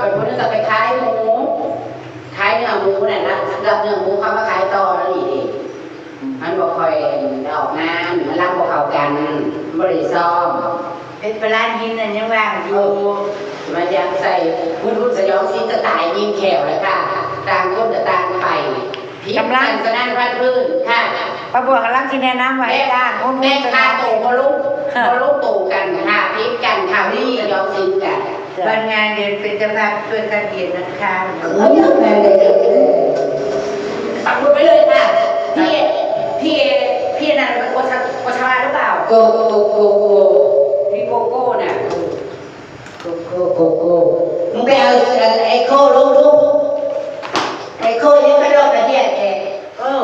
ไปพูดถึงกับไปขายหมูขายเนื้อหมูเนี่ยนะรับเนื้อหมูเขามาขายต่อแล้วนี่ดิมันบ่ค่อยออกงานมันรับบ่เข้ากันบ่ได้ซ้อมเป็นปลาร้านหินนั่นยังว่างอยู่มันยังใส่พุ่นรุ่นสยองซีกระต่ายยิงแขวเลยค่ะต่างคนกับต่างไปพีกำลังสนั่นพัดพื้นค่ะป้าบัวกำลังที่แนะนำไว้จ้างหุ้นแม่หุ้นค้าโตมาลุกมาลุกตู่กันค่ะพีกกันค่ะนี่สยองซีกัน วันงานเดือนเป็นเจ้าภาพช่วยกันเรียนนะคะเออเยอะแม่เลยปักหมุดไปเลยค่ะพี่พี่พี่นั่นโอชาโอชาหรือเปล่าโกโกโกโกพี่โกโก้น่ะโกโกโกโกมึงไปเอาไอ้โคลูกลูกไอ้โคยังไม่รอดกระเดียดเองเออ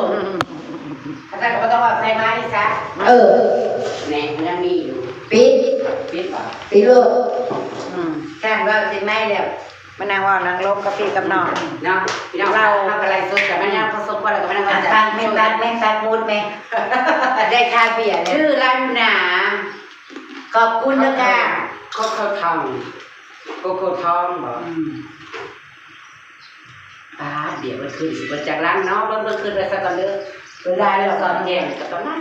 อาจารย์ก็ต้องเอาใส่ไม้ซะเออแหน่มันยังมีอยู่ปิดปิดป่ะปิดลูก อืมจ้างว่าสิไม่แล้วมานางว่านางลบกับพี่กับน้องเนาะพี่น้องเราทำอะไรสดกับแม่ย่าเขาสดกว่าอะไรกับแม่ย่าตักแม่ตักแม่ตักมูดแม่ได้ค่าเบียร์เนี่ยชื่อร้านหนาขอบคุณนะคะโคโค่ทองโคโค่ทองบอกป้าเดี๋ยวมันขึ้นสิบจากร้านเนาะเบิ่งเบิ่งขึ้นเลยสักก่อนเด้อเวลาเราตอนแย่กับตอนนั้น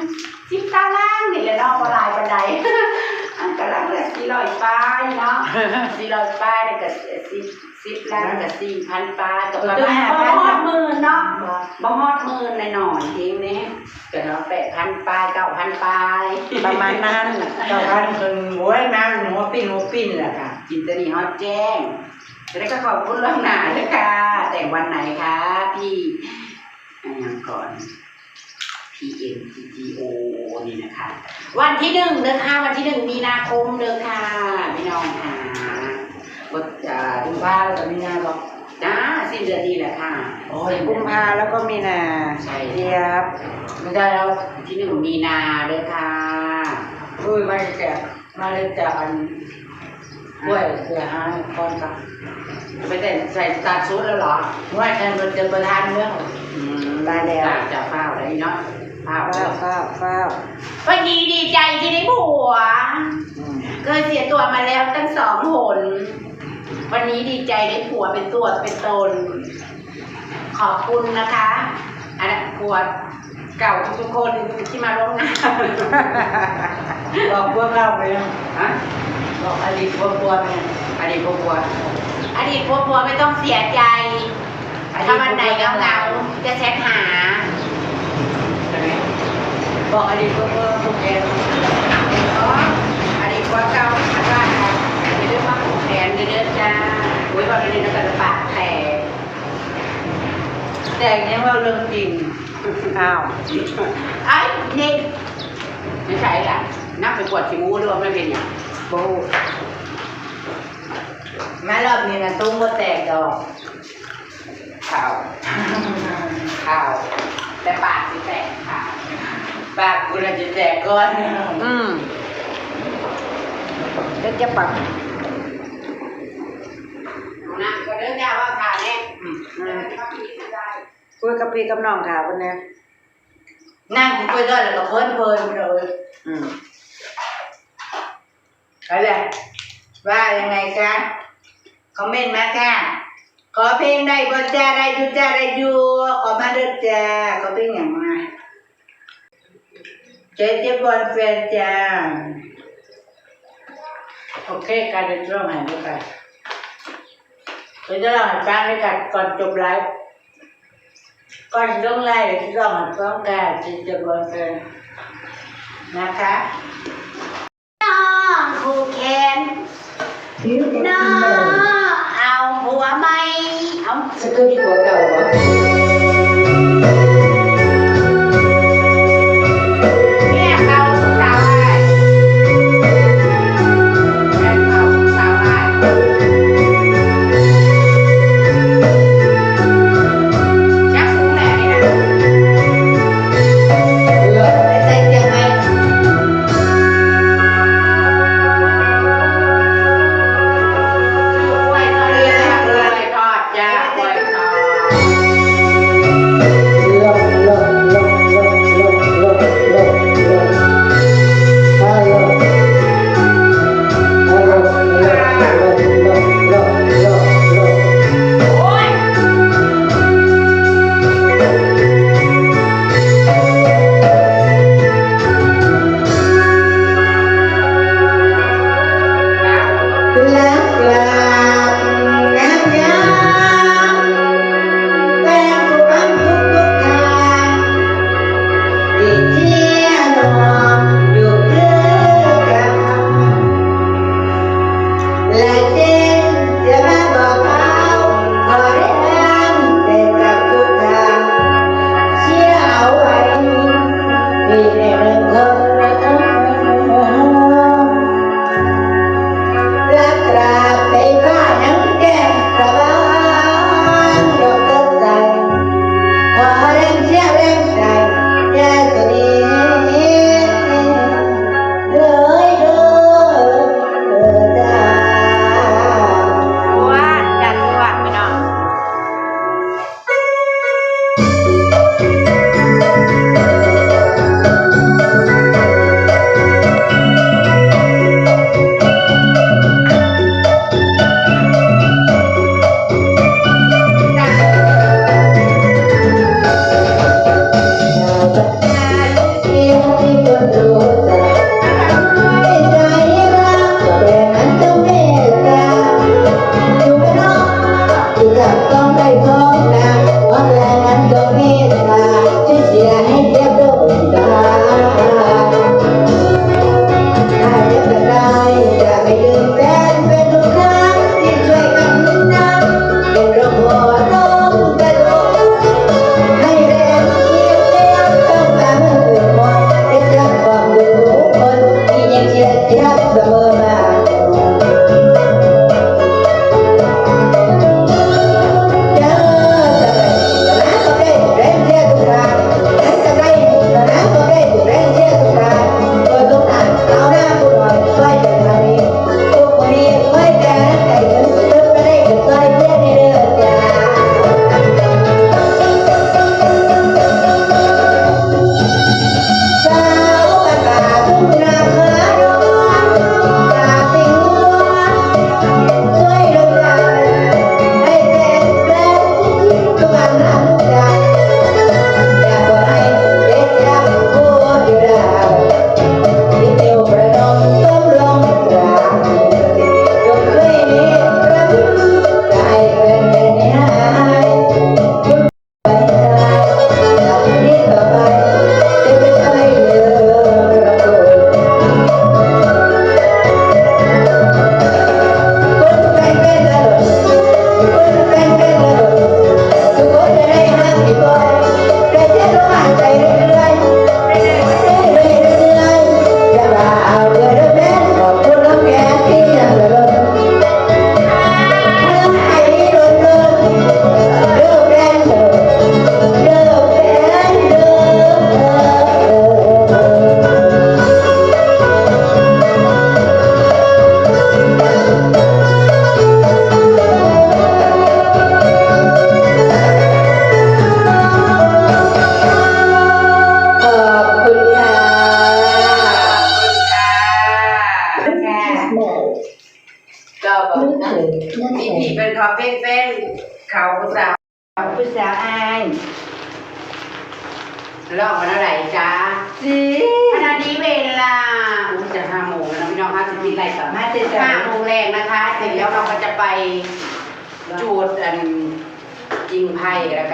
สิบเก้าล้านนี่แหละเนาะบ่หลายปานใด อันกำลังเลยสี่ร้อยป้ายเนาะสี่ร้อยป้ายเนี่ยก็สิบสิบล้านกับสี่พันป้ายกับประมาณบ่ฮอดหมื่นเนาะบ่ฮอดหมื่นในหน่อยๆทีนี้ก็เนาะแปดพันปลายเก้าพันปลายประมาณนั้นเจ้าพันคนหัวน้ำหัวปิ้นหัวปิ้นแหละค่ะจินตนีฮอดแจ้งแล้วก็ขอบคุณล่วงหน้าด้วยค่ะ แต่งวันไหนคะพี่อันยังก่อน P N P G O นี่นะคะ วันที่หนึ่งเดือนห้าวันที่หนึ่งมีนาคมเดือนค่ะพี่น้องค่ะก็จะดูว่าเราจะมีนาบอกจ้าสิ้นเดือนนี้แหละค่ะโอ้ยกุมภาแล้วก็มีนาใช่เรียบไม่ได้แล้วที่หนึ่งมีนาเด้อค่ะอุ้ยมาจากมาเลยจากอันกล้วยเสือหางคอนกับไปแต่ใส่ตัดชุดแล้วเหรอว่าฉันเป็นเจ้าประธานเมืองอืมได้แล้วจะเฝ้าอะไรเนาะ เฝ้าเฝ้าเฝ้าเฝ้าวันนี้ดีใจที่ได้ผัวอืมเคยเสียตัวมาแล้วตั้งสองหน วันนี้ดีใจได้ผัวเป็นตัวเป็นตน ขอบคุณนะคะอันนั้นผัวเก่าทุกๆคนที่มาร่วมงานบอกพวกเราไปยังฮะบอกอดีตพวกตัวเนี่ยอดีตผัวผัวอดีตผัวผัวไม่ต้องเสียใจถ้าวันไหนเหงาเหงาๆจะแชทหาใช่ไหม บอกอดีตพวกตัวพวกแกอ๋ออดีตผัวเก่าอันว่าในเรื่องว่าผูกแขนเดือดจ้าโอ้ยบอกเลยนะแต่ปากแตกแต่ยังว่าเรื่องจริงอ้าวไอ้เด็กไม่ใช่ล่ะนับไปกวดขี้มูหรือว่าไม่เป็นอย่างโบแม่รอบนี้นะตุ้งก็แตกดอกข่าวข่าวแต่ปากที่แตกข่าว ปากกูน่ะจะแตกก่อนอืมเดี๋ยวจะปักนะก็เดินยาวว่าข่าวเนี่ยอืมอืมเขาปีนี้ได้คุยกับพี่กับน้องค่ะวันนี้นั่งคุยด้วยแล้วก็เพลินเพลินๆเลยอืมอะไรว่ายังไงคะคอมเมนต์มาค่ะ ขอเพลงได้บ่จ้าได้ดูจ้าได้ดูขอมาเด้อจ้าขอเพลงอย่างมา เจ๊เจ๊บอลแฟนจ้าโอเคการเดินร้องหายไปไปเดี๋ยวจะร้องให้ฟังด้วยกันก่อนจบไลฟ์ก่อนลงไลฟ์เดี๋ยวจะร้องให้ฟังกันเจ๊เจ๊บอลแฟนนะคะน้องคู่แขนน้องเอาผัวไหมเอาสกุลหัวเก่า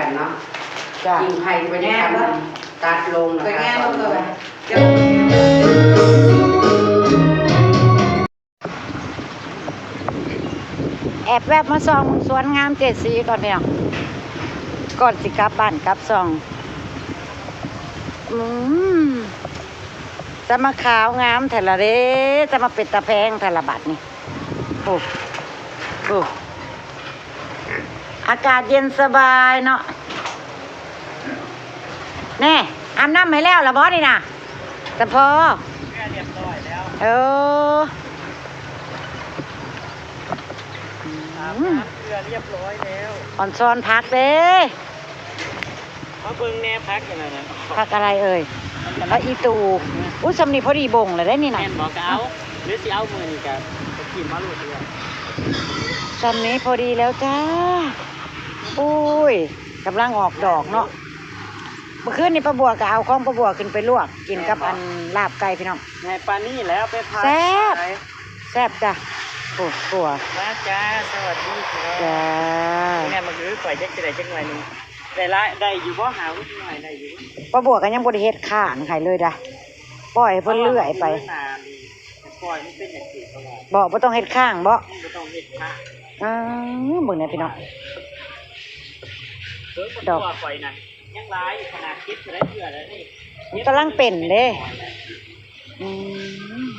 กันแล้วกันเนาะจ้ะยิงไพ่ไปในการตัดลงนะคะไปแง่ลงเลยเดี๋ยวแอบแวบมาส่องสวนงามเจ็ดสีก่อนเนี่ยก่อนสิกลับบ้านกลับส่อง อืมจะมาขาวงามแต่ละเด้จะมาเป็ดตะแพงแต่ละบัดนี่โอ้โอ้ อากาศเย็นสบายเนาะแน่อาบน้ำให้แล้วละบอสนี่นะแต่พอเรียบร้อยแล้วเอออาบอืมน้ำเกลือเรียบร้อยแล้วอ่อนซอนพักเด้มาเบิ่งแนวพักกันนะนะพักอะไรเอ่ยแล้วอีตูอุ้ยสำนีพอดีบ่งเลยได้นี่แม่นะนบอกก็เอาหรือสิเอามือนี่กับจะกินมาหลุดเลยสำนี้พอดีแล้วจ้า อุ้ยกำลังออกดอกเนาะเมื่อคืนนี่ป้าบัวก็เอาข้องป้าบัวขึ้นไปลวก กินกับอันลาบไก่พี่น้อง ไงปานนี่แล้วไปพักแซ่บ ไปแซ่บจ้ะโอ้ตัวมาจ้าสวัสดีครับจ้าแม่มาคือข่อยจักจะได้จักหน่อยหนึงได้ละได้อยู่บ่หาวุ้นหน่อยได้อยู่ป้าบัวก็ยังบริเฮ็ดข้างใครเลยจ้ะปล่อยให้เพิ่นเลื่อยไปนานดีปล่อยมันเป็นอย่างอื่นตลอดบอกว่าต้องเฮ็ดข้างบ่มันบ่ต้องเฮ็ดค่ะอ้าวมึงเนี่ยพี่น้องเพิ่น ดดออกกปล่อยนั่นยังร้ายอยู่ขนาดคิดจะได้เชื่อแล้วนี่มันกำลังเป็นเด้อืม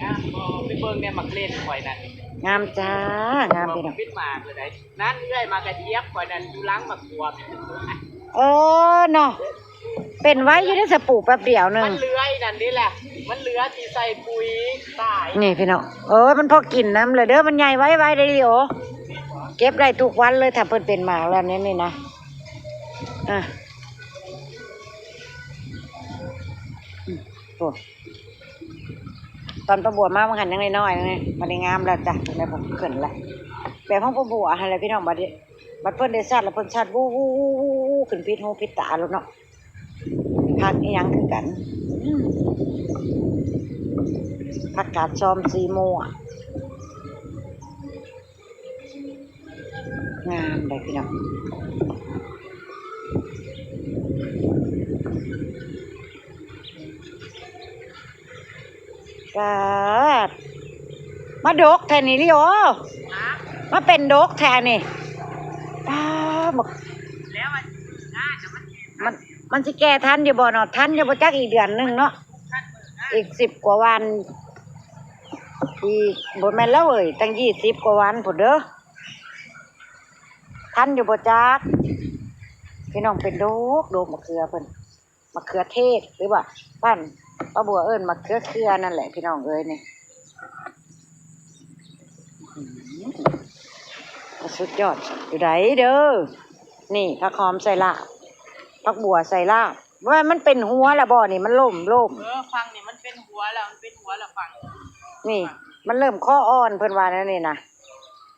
งามพอไปเบิ่งแนวมักเล่นข่อยนั่นงามจ้างามพี่น้องปิดมากเลยได้นั่นเรื่อยมากระเทียบก่อนนั้นอยู่หล้างมาขวบเออเนาะเป็นไว้อยู่ในสปูแป๊บเดียวหนึมังนเลื้อยนั่นนี่แหละ มันเหลือที่ใส่ปุ๋ยตายนี่พี่น้องเออมันพอกินน้ำเลยเด้อมันใหญ่ไว้ไว้ได้ดิโอเก็บได้ทุกวันเลยถ้าเพิ่นเป็นหมากแล้วนี่นี่นะอะโอ้ตอนประบัวมามันหันยังน้อยๆนี่มันได้งามแล้วจ้ะในผมขึ้นล้วแบบห้องประบัวอะไรพี่น้องบัดบัดเพิ่นได้ซัดแล้วเพิ่นซัดวู้วู้วู้วู้วู้ขึ้นพิษหูพิษตาแล้วเนาะพักอีหยังคือกันอื ผักกาดซอมซีโมอะงามเลยพี่น้องกาดมาดกแทนนี่ลิโอมาเป็นดกแทนนี่ป้าบอกแล้วมันน่าจะมันมันมันสิแก่ทันอยู่บ่เนาะทันอยู่บ่จักอีกเดือนหนึงเนาะ อีกสิบกว่าวัน อีกบนแม่นแล้วเอ้ยตั้งยี่สิบกว่าวันผุดเด้อทันอยู่บ่จักพี่น้องเป็นโดกโดกมะเขือเพิ่นมะเขือเทศหรือว่าปั้นป้าบัวเอิ้นมะเขือเครือนั่นแหละพี่น้องเอ้ยนี่สุดยอดอยู่ไหนเด้อนี่ผักหอมใส่ลาบผักบัวใส่ลาบ ว่ามันเป็นหัวละบ่นี่มันล่มล่มเออฟังนี่มันเป็นหัวแล้วมันเป็นหัวแล้วฟังนี่ มันเริ่มข้ออ่อนเพิ่นว่าแล้วนี่นะ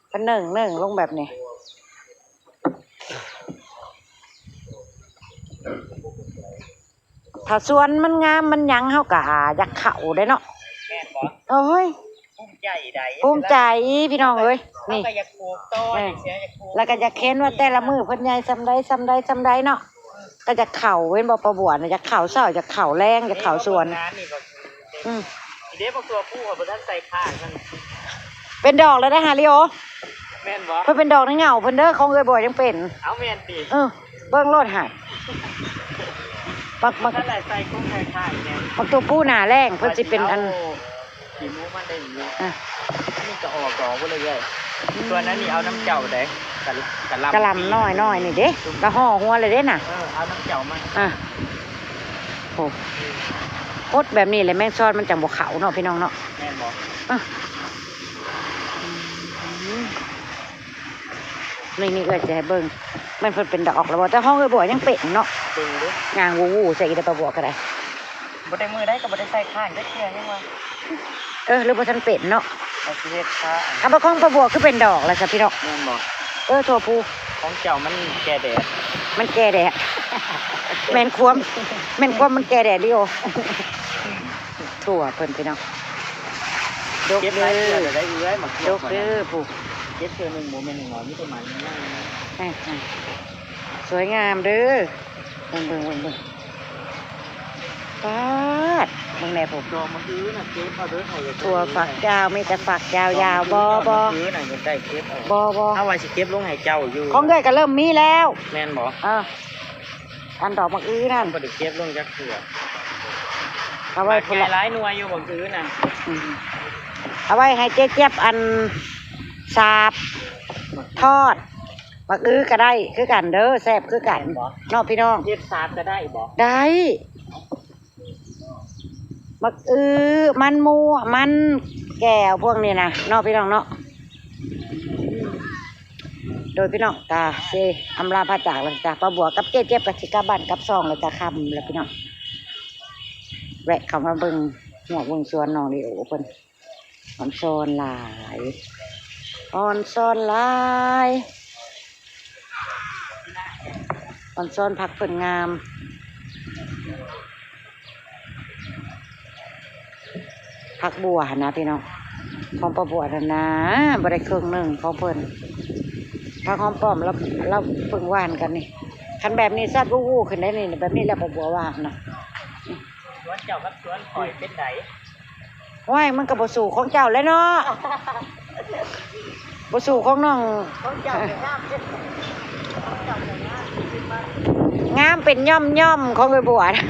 เพิ่นหนึ่งหนึ่งลงแบบนี้ถ้าสวนมันงามมันหยังเฮากะอยากเข้าได้เนาะแม่นบ่โอ้ยภูมิใจใดภูมิใจพี่น้องเอ้ยนี่นี่ก็อยากปลูกต้นเสียอยากปลูกแล้วก็อยากเค้นว่าแต่ละมือเพิ่นใหญ่ซำใดซำใดซำใดเนาะ ก็จะเข่าเว้นบ่ประบวน่ะจะเข่าเช้าจะเข่าแรงจะเข่าสวนน้ำนี่บ่อืมเด้บ่ตัวผู้บ่ทันใส่ข้างมันเป็นดอกแล้วได้ฮะลิโอแม่นบ่เพิ่นเป็นดอกในเงาเพิ่นเด้อของเอ้ยบ่ยังเป็น เอาแม่นติเออเบิ่งโลดหายบักบักถ้าได้ใส่กุ้งใส่ข้างเนี่ยบักตัวผู้หนาแรงเพิ่นสิเป็นอันขีมูมันได้อยู่อะนี่ก็ออกดอกไปเลยเลย ตัวนั้นนี่เอาน้ำเจ้าได้กะกะลำกะหลำน้อยน้อยนี่เด้กะห่อหัวเลยเด้น่ะ เออเอาน้ำเจ้ามาอะโอ้โคตรแบบนี้เลยแมงซอนมันจังบ่เขาเนาะพี่น้องเนาะแม่นบอกอะนี่นี่เอ้ยจะให้เบิ่งมันเพิ่นเป็นดอกแล้วบ่แต่ห้องเอ้ยบ่ยังเป็นเนาะดึงดูงางวูวูใส่อีตาปะบัวก็ได้บ่ได้มือได้ก็บ่ได้ใส่ข้างได้เทียยังวะเออหรือว่าทันเป็ดเนาะ เอาสิเฮ็ดค่ะคำว่าของประบัวคือเป็นดอกแล้วจ้ะพี่น้องแม่นบ่เออถั่วพูของเจ้ามันแก่แดดมันแก่แดด แม่นควมแม่นควมมันแก่แดดดิโอถั่วเพิ่นพี่น้องดกเก็บเด้หลายเทื่ออจะได้เอื้อยมาดกเด้อผู้เก็บเทื่อหนึงบ่แม่นน้อยมีประมาณนี้นะอ่าๆสวยงามเด้อเบิ่งเบิ่งเบิ่งเบิ่งปาด เบิ่งแน่ผมดอกมันอื้อน่ะเก็บเอาเด้อให้ถั่วฝักยาวมีแต่ฝักยาวๆบอบออื้อน่ะยังได้เก็บเอาบอบอเอาไว้สิเก็บลงให้เจ้าอยู่ของเอ้ยก็เริ่มมีแล้วแม่นบ่เอออันดอกมักอื้อนั่นบ่ได้เก็บลงจักเทื่อเอาไว้ไว้พุ่นหละลายหน่วยอยู่บ่อื้อน่ะอืมเอาไว้ให้เจ๊เจ็บอันสาบทอดมักอื้อก็ได้คือกันเด้อแซ่บคือกันเน้องพี่น้องเฮ็ดซาดก็ได้บ่ได้ มักอือมันมูมันแก้วพวกนี้นะนองพี่น้องเนาะโดยพี่น้องตาเซอำลาพระจากแล้วจ้ะป้าบัวกับเจ๊เจ็บกับสิกลับบ้านกับซองแล้วจะคำแล้วพี่น้องแวะเข้ามาเบิ่งหัวบิ่งสวนน้องลีโอเพิ่นอ่อนซอนหลายอ่อนซอนหลายอ่อนซอนผักเพิ่นงาม ผักบัวหั่นนะพี่น้องของปลาบัวนั่นนะบได้เครื่องหนึ่งของเพิ่นผักหอมป้อมแล้วเราเพิ่งหวานกันนี่คันแบบนี้ซัดวู้วู้ขึ้นได้นี่แบบนี้แหล้วปลาบัวหวานนะสวนเจ้ากับสวนข่อยเป็นไดว้ายมันก็บ่สู่ของเจ้าแล้วเนาะบ่สู่ของน้องของเจ้าเป็นน้ำเด้องามเป็นย่อมย่อมๆของปลาบัวนะ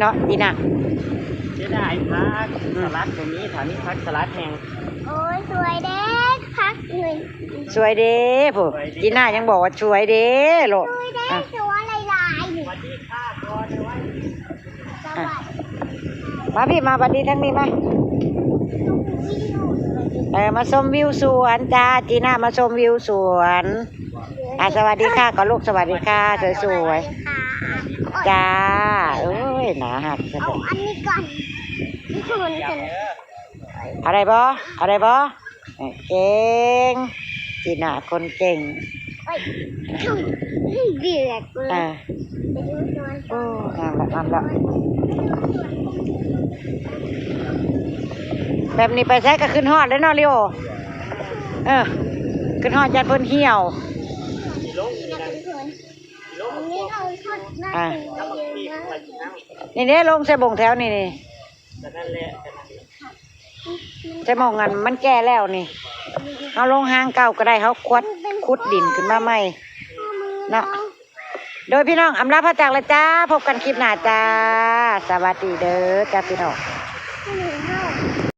เนาะดีนะ เสียดายพักสลัดตรงนี้ถ้ามีพักสลัดแห้งโอ้ยสวยเด็กพักหนึ่งสวยเด้ผู้จีน่ายังบอกว่าสวยเด้โลดสวยเด็อะกสวยลายลายหนึ่งสวัสดีค่ะก่อนไว้สวัสดีมาพี่มาบัดนี้ทั้งนี้มาเออมาชมวิวสวนจ้าจีน่ามาชมวิวสวนอะสวัสดีค่ะก็ลูกสวัสดีค่ะสวยๆจ้าเอ้ยหนาหักจังเอาเลยอันนี้ก่อน นี่คือมันกันอะไรบออะไรบอเก่งจีน่าคนเก่งเอ้ยเดือดเลยอ่าโอ้งามละงามละแบบนี้ไปใช้ก็ขึ้นฮอดเลยเนาะลิโอเออขึ้นฮอดยันเพิ่นเหี่ยวนี่เนี่เนี่ยลงใส่บงแถวนี่นี่ แต่นั่นแหละใส่หมองงันมันแก่แล้วนี่เอาลงหางเก่าก็ได้เขาควัดขุดดินขึ้นมาใหม่เนาะโดยพี่น้องอำลาพระจากแล้วจ้า พบกันคลิปหน้าจ้า สวัสดีเด้อจ้าพี่น้อง